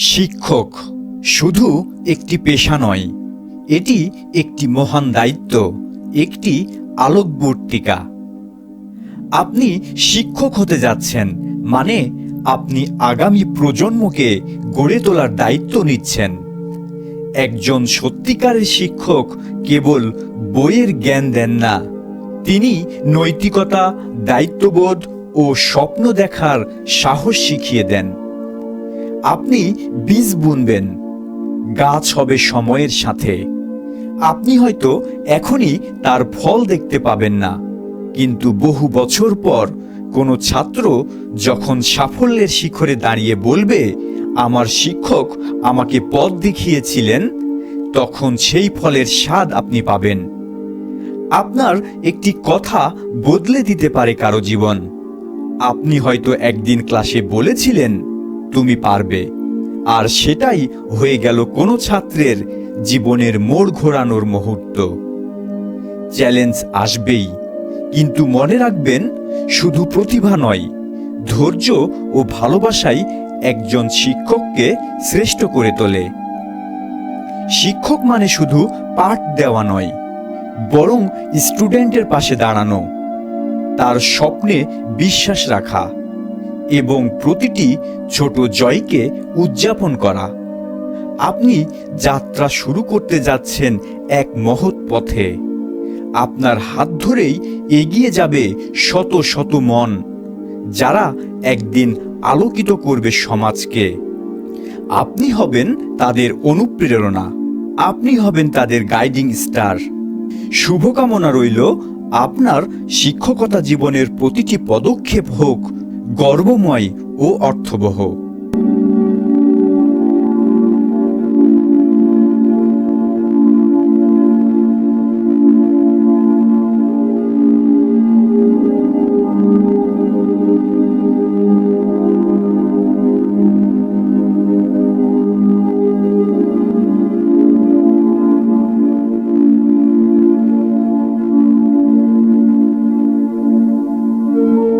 শিক্ষক, শুধু একটি পেশা নয়, এটি একটি মহান দায়িত্ব, একটি আলোকবর্তিকা। আপনি শিক্ষক হতে যাচ্ছেন মানে আপনি আগামী প্রজন্মকে গড়ে তোলার দায়িত্ব নিচ্ছেন। একজন সত্যিকারের শিক্ষক কেবল বইয়ের জ্ঞান দেন না, তিনি নৈতিকতা, দায়িত্ববোধ ও স্বপ্ন দেখার সাহস শিখিয়ে দেন। আপনি বীজ বুনবেন। গাছ হবে সময়ের সাথে। আপনি হয়তো এখনই তার ফল দেখতে পাবেন না। কিন্তু বহু বছর পর কোনো ছাত্র যখন সাফল্যের শিখরে দাঁড়িয়ে বলবে, আমার শিক্ষক আমাকে পথ দেখিয়েছিলেন, তখন সেই ফলের স্বাদ আপনি পাবেন। আপনার একটি কথা বদলে দিতে পারে কারও জীবন। আপনি হয়তো একদিন ক্লাসে বলেছিলেন তুমি পারবে। আর সেটাই হয়ে গেল কোনো ছাত্রের জীবনের মোড় ঘোরানোর মুহূর্ত। চ্যালেঞ্জ আসবেই, কিন্তু মনে রাখবেন, শুধু প্রতিভা নয়, ধৈর্য ও ভালোবাসাই একজন শিক্ষককে শ্রেষ্ঠ করে তোলে। শিক্ষক মানে শুধু পাঠ দেওয়া নয়, বরং স্টুডেন্টের পাশে দাঁড়ানো, তার স্বপ্নে বিশ্বাস রাখা। এবং প্রতিটি ছোট জয়কে উদযাপন করা। আপনি যাত্রা শুরু করতে যাচ্ছেন এক মহৎ পথে। আপনার হাত ধরেই এগিয়ে যাবে শত শত মন, যারা একদিন আলোকিত করবে সমাজকে। আপনি হবেন তাদের অনুপ্রেরণা, আপনি হবেন তাদের গাইডিং স্টার। শুভকামনা রইল আপনার শিক্ষকতা জীবনের প্রতিটি পদক্ষেপ হোক গর্বময় ও অর্থবহ।